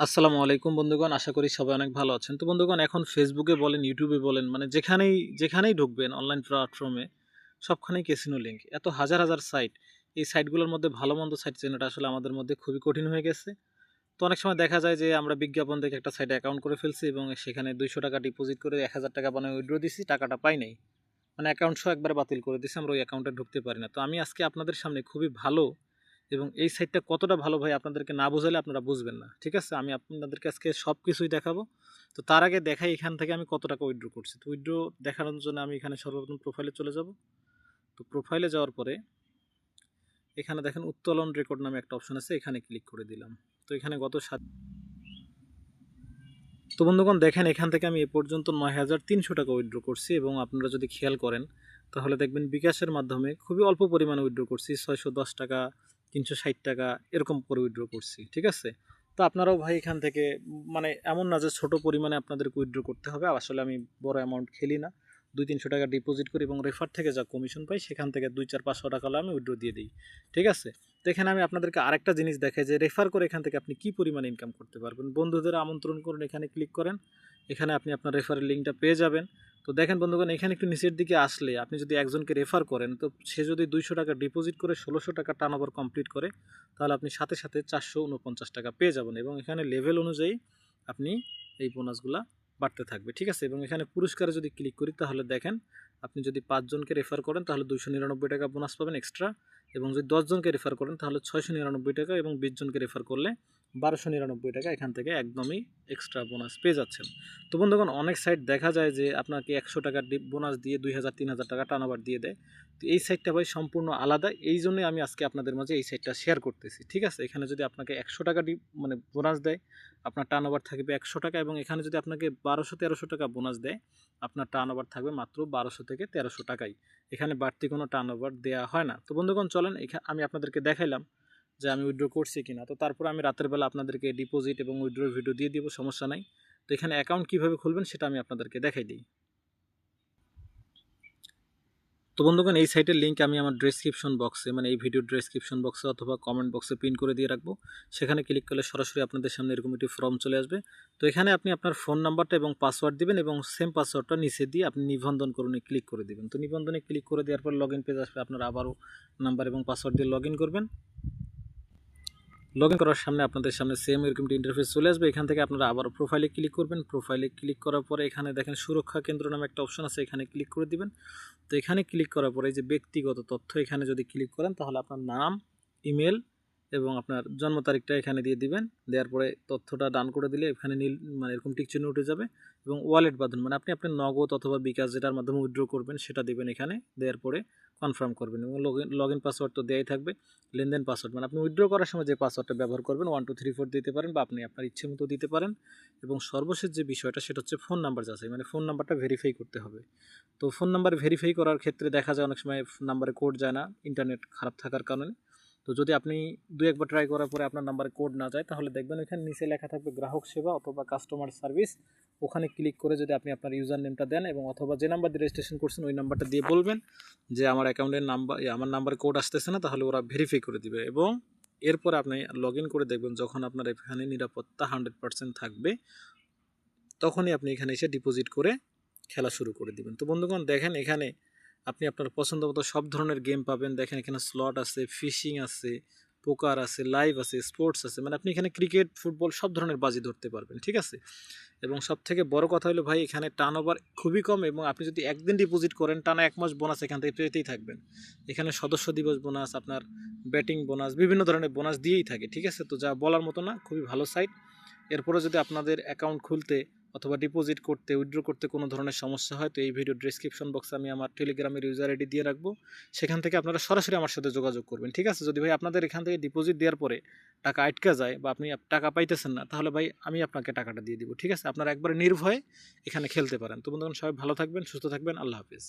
আসসালামু আলাইকুম বন্ধুগণ, আশা করি সবাই অনেক ভালো আছেন। তো বন্ধুগণ, এখন ফেসবুকে বলেন ইউটিউবে বলেন মানে যেখানেই যেখানেই ঢুকবেন অনলাইন প্ল্যাটফর্মে সবখানেই ক্যাসিনো লিঙ্ক এত হাজার হাজার সাইট এই সাইটগুলোর মধ্যে ভালো মন্দ সাইট চেনাটা আসলে আমাদের মধ্যে খুবই কঠিন হয়ে গেছে। তো অনেক সময় দেখা যায় যে আমরা বিজ্ঞাপন দেখে একটা সাইটে অ্যাকাউন্ট করে ফেলছি এবং সেখানে দুইশো টাকা ডিপোজিট করে এক হাজার টাকা বানায় উইড্রো দিছি, টাকাটা পাই নাই। মানে অ্যাকাউন্ট সহ একবার বাতিল করে দিছি, আমরা ওই অ্যাকাউন্টে ঢুকতে পারি না। তো আমি আজকে আপনাদের সামনে খুবই ভালো এবং এই সাইটটা কতটা ভালো ভাই আপনাদেরকে না বোঝালে আপনারা বুঝবেন না, ঠিক আছে? আমি আপনাদেরকে আজকে সব কিছুই দেখাবো। তো তার আগে দেখাই এখান থেকে আমি কত টাকা উইথড্র করছি। তো উইড্রো দেখানোর জন্য আমি এখানে সর্বপ্রথম প্রোফাইলে চলে যাব। তো প্রোফাইলে যাওয়ার পরে এখানে দেখেন উত্তোলন রেকর্ড নামে একটা অপশন আছে, এখানে ক্লিক করে দিলাম। তো এখানে গত সাত তো বন্ধুগণ, দেখেন এখান থেকে আমি এ পর্যন্ত নয় হাজার তিনশো টাকা উইথড্র করছি এবং আপনারা যদি খেয়াল করেন, তাহলে দেখবেন বিকাশের মাধ্যমে খুবই অল্প পরিমাণে উইড্রো করছি, ছয়শো দশ টাকা তিনশো ষাট টাকা এরকম করে উইড্রো করছি, ঠিক আছে? তো আপনারাও ভাই এখান থেকে মানে এমন না যে ছোটো পরিমাণে আপনাদেরকে উইড্রো করতে হবে আসলে আমি বড় অ্যামাউন্ট খেলি না। দুই তিনশো টাকা ডিপোজিট করি এবং রেফার থেকে যা কমিশন পাই, সেখান থেকে দুই চার পাঁচশো টাকা হলে আমি উইথড্র দিয়ে দিই, ঠিক আছে? তো এখানে আমি আপনাদেরকে আরেকটা জিনিস দেখাই যে রেফার করে এখান থেকে আপনি কী পরিমাণে ইনকাম করতে পারবেন? বন্ধুদের আমন্ত্রণ করুন, এখানে ক্লিক করেন। এখানে আপনি আপনার রেফারের লিঙ্কটা পেয়ে যাবেন। তো দেখেন বন্ধুগণ, এখানে একটু নিচের দিকে আসলে আপনি যদি একজনকে রেফার করেন, তো সে যদি দুইশো টাকা ডিপোজিট করে ষোলোশো টাকা টার্ন ওভার কমপ্লিট করে, তাহলে আপনি সাথে সাথে চারশো উনপঞ্চাশ টাকা পেয়ে যাবেন এবং এখানে লেভেল অনুযায়ী আপনি এই বোনাসগুলা বাড়তে থাকবে, ঠিক আছে? এবং এখানে পুরস্কারে যদি ক্লিক করি, তাহলে দেখেন আপনি যদি পাঁচজনকে রেফার করেন, তাহলে দুশো নিরানব্বই টাকা বোনাস পাবেন এক্সট্রা এবং যদি দশজনকে রেফার করেন, তাহলে ছয়শো নিরানব্বই টাকা এবং বিশ জনকে রেফার করলে বারোশো নিরানব্বই টাকা এখান থেকে একদমই এক্সট্রা বোনাস পেয়ে যাচ্ছেন। তো বন্ধুগণ, অনেক সাইট দেখা যায় যে আপনাকে একশো টাকা বোনাস দিয়ে দুই হাজার, তিন হাজার টাকা টার্নওভার দিয়ে দেয়। তো এই সাইটটা ভাই সম্পূর্ণ আলাদা। এই জন্যই আমি আজকে আপনাদের মাঝে এই সাইটটা শেয়ার করতেছি, ঠিক আছে? এখানে যদি আপনাকে একশো টাকা মানে বোনাস দেয় আপনার টার্ন ওভার থাকবে একশো টাকা এবং এখানে যদি আপনাকে বারোশো, তেরোশো টাকা বোনাস দেয়, আপনার টার্ন ওভার থাকবে মাত্র বারোশো থেকে তেরোশো টাকাই। এখানে বাড়তি কোনো টার্ন ওভার দেওয়া হয় না। তো বন্ধুগণ, চলেন এখানে আমি আপনাদেরকে দেখাইলাম যে আমি উইড্রো করছি কিনা। তো তারপর আমি রাতের বেলা আপনাদেরকে ডিপোজিট এবং উইড্রোর ভিডিও দিয়ে দিব, সমস্যা নাই। তো এখানে অ্যাকাউন্ট কীভাবে খুলবেন সেটা আমি আপনাদেরকে দেখাই দিই। তো বন্ধুগণ, এই সাইটের লিঙ্ক আমি আমার ডেসক্রিপশন বক্সে মানে এই ভিডিও ডেসক্রিপশন বক্সে অথবা কমেন্ট বক্সে পিন করে দিয়ে রাখব। সেখানে ক্লিক করলে সরাসরি আপনাদের সামনে এরকম একটি ফর্ম চলে আসবে। তো এখানে আপনি আপনার ফোন নাম্বারটা এবং পাসওয়ার্ড দিবেন এবং সেম পাসওয়ার্ডটা নিচে দিয়ে আপনি নিবন্ধন করুন ক্লিক করে দেবেন। তো নিবন্ধনে ক্লিক করে দেওয়ার পর লগ ইন পেজ আসবে, আপনার আবারও নাম্বার এবং পাসওয়ার্ড দিয়ে লগ করবেন। লগ ইন করার সামনে আপনাদের সামনে সেম এরকম ইন্টারফেস চলে আসবে। এখান থেকে আপনারা আবার প্রোফাইলে ক্লিক করবেন। প্রোফাইলে ক্লিক করার পরে এখানে দেখেন সুরক্ষা কেন্দ্র নামে একটা অপশন আছে, এখানে ক্লিক করে দিবেন। তো এখানে ক্লিক করার পরে এই যে ব্যক্তিগত তথ্য এখানে যদি ক্লিক করেন, তাহলে আপনার নাম ইমেল এবং আপনার জন্ম তারিখটা এখানে দিয়ে দিবেন। দেওয়ার পরে তথ্যটা ডান করে দিলে এখানে নীল মানে এরকম টিক চিহ্ন উঠে যাবে এবং ওয়ালেট বাঁধুন মানে আপনি আপনার নগদ অথবা বিকাশ যেটার মাধ্যমে উইথড্র করবেন সেটা দেবেন এখানে। দেওয়ার পরে কনফার্ম করবেন এবং লগ ইন পাসওয়ার্ড তো দেওয়াই থাকবে। লেনদেন পাসওয়ার্ড মানে আপনি উইথড্র করার সময় যে পাসওয়ার্ডটা ব্যবহার করবেন ওয়ান টু থ্রি ফোর দিতে পারেন বা আপনি আপনার ইচ্ছে মতো দিতে পারেন। এবং সর্বশেষ যে বিষয়টা সেটা হচ্ছে ফোন নাম্বার যাচাই মানে ফোন নাম্বারটা ভেরিফাই করতে হবে। তো ফোন নাম্বার ভেরিফাই করার ক্ষেত্রে দেখা যায় অনেক সময় নাম্বারে কোড যায় না ইন্টারনেট খারাপ থাকার কারণে। তো যদি আপনি দু একবার ট্রাই করার পরে আপনার নাম্বারে কোড না যায়, তাহলে দেখবেন ওইখানে নিচে লেখা থাকবে গ্রাহক সেবা অথবা কাস্টমার সার্ভিস ওখানে ক্লিক করে যদি আপনি আপনার ইউজার নেমটা দেন এবং অথবা যে নাম্বার দিয়ে রেজিস্ট্রেশন করছেন, ওই নাম্বারটা দিয়ে বলবেন যে আমার অ্যাকাউন্টের নাম্বার আমার নাম্বারে কোড আসতেছে না, তাহলে ওরা ভেরিফাই করে দিবে এবং এরপর আপনি লগ করে দেখবেন যখন আপনার এখানে নিরাপত্তা হান্ড্রেড পার্সেন্ট থাকবে, তখনই আপনি এখানে এসে ডিপোজিট করে খেলা শুরু করে দিবেন। তো বন্ধুগণ, দেখেন এখানে আপনি আপনার পছন্দ মতো সব ধরনের গেম পাবেন। দেখেন এখানে স্লট আছে ফিশিং আছে পোকার আছে লাইভ আছে স্পোর্টস আছে। মানে আপনি এখানে ক্রিকেট ফুটবল সব ধরনের বাজি ধরতে পারবেন, ঠিক আছে? এবং সব থেকে বড় কথা হলো ভাই, এখানে টার্ন ওভার খুবই কম এবং আপনি যদি একদিন ডিপোজিট করেন, টানা এক মাস বোনাস এখান থেকে পেতেই থাকবেন। এখানে সদস্য দিবস বোনাস আপনার ব্যাটিং বোনাস বিভিন্ন ধরনের বোনাস দিয়েই থাকে, ঠিক আছে? তো যা বলার মতো না, খুবই ভালো সাইট এরপরে যদি আপনাদের অ্যাকাউন্ট খুলতে অথবা ডিপোজিট করতে উইথড্র করতে কোনো ধরনের সমস্যা হয়, তো এই ভিডিও ডিসক্রিপশন বক্সে আমি আমার টেলিগ্রামের ইউজার আইডি দিয়ে রাখব। সেখান থেকে আপনারা সরাসরি আমার সাথে যোগাযোগ করবেন, ঠিক আছে? যদি ভাই আপনাদের এখান থেকে ডিপোজিট দেওয়ার পরে টাকা আটকা যায় বা আপনি টাকা পাইতেছেন না, তাহলে ভাই আমি আপনাকে টাকাটা দিয়ে দিব, ঠিক আছে? আপনারা একবারে নির্ভয়ে এখানে খেলতে পারেন। তো বন্ধুগণ, সবাই ভালো থাকবেন, সুস্থ থাকবেন, আল্লাহ হাফিজ।